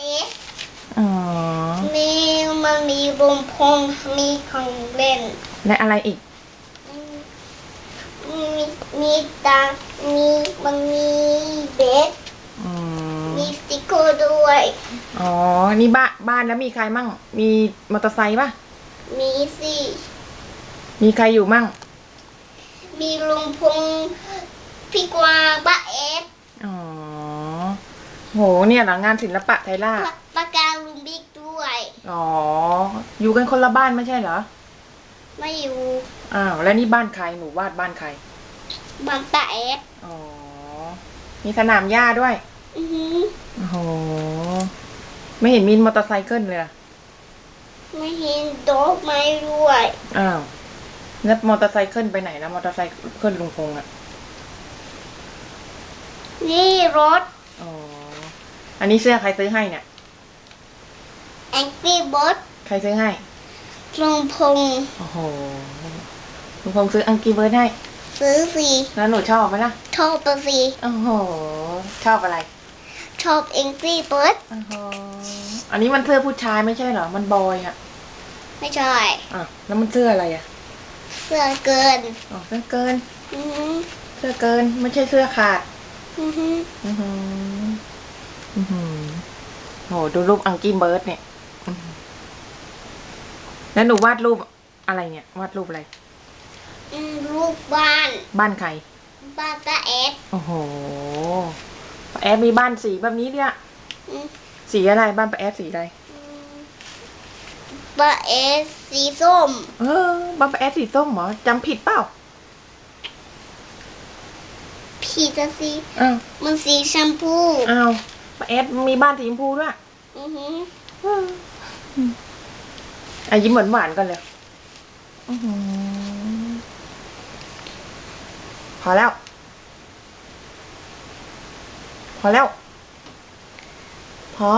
เอ๊ะอ๋อ มีมันมีลมพงมีของเล่น และอะไรอีกอืมมีมีตามีมันมีเบสอืมมีสติกเกอร์ด้วย อ๋อ นี่บ้านบ้านแล้วมีใครมั่ง มีมอเตอร์ไซค์ปะมีสิมีใครอยู่มั่ง มีลมพงพี่กวางป้าเอฟอ๋อโห เนี่ยเหรองานศิลปะไทยล่าป้าปากกาลุงบิ๊กด้วย อ๋อ อยู่กันคนละบ้านไม่ใช่เหรอ ไม่อยู่อ้าวแล้วนี่บ้านใครหนูวาดบ้านใคร บ้านป้าเอฟอ๋อ มีสนามหญ้าด้วย อือหือโอ้โห ไม่เห็นมีมอเตอร์ไซค์เลยอะไม่เห็นดอกไม้ด้วยอ้าวแล้วมอเตอร์ไซค์ไปไหนแล้วมอเตอร์ไซค์ลุงพงษ์อะนี่รถ อ๋อ อันนี้เสื้อใครซื้อให้เนี่ยแองกี้บอสใครซื้อให้ลงพงโอ้โหลุงพงษ์ซื้ออังกีเบิร์ดให้ ซื้อสีแล้วหนูชอบไหมล่ะ ชอบตัวสีโอ้โห ชอบอะไร ชอบแองกี้บอสโอ้โหอันนี้มันเสื้อผู้ชายไม่ใช่เหรอ มันบอยอะไม่ใช่ อะ แล้วมันเสื้ออะไรอะเสื้อเกินอ๋อเสื้อเกิน อือหือเสื้อเกินไม่ใช่เสื้อขาด อือหือ อือหืออือหือ โหดูรูปอังกี้เบิร์ดเนี่ยอื้อหือแล้วหนูวาดรูปอะไรเนี่ย วาดรูปอะไรอืมลูกบ้าน บ้านใคร บ้านป้าเอฟโอ้โหป้าแอดมีบ้านสีแบบนี้เนี่ยอืมสีอะไรบ้านป้าแอดสีอะไรป้าเอฟสีส้ม เออบ้านป้าแอดสีส้มเหรอจำผิดเปล่าผีจะสีอ้าวมันสีแชมพูอ้าว ป้าแอดมีบ้านสีชมพูด้วยอือหืออะยิ้มหวานหวานๆกันเลยอื้อหือพอแล้ว พอแล้ว พอ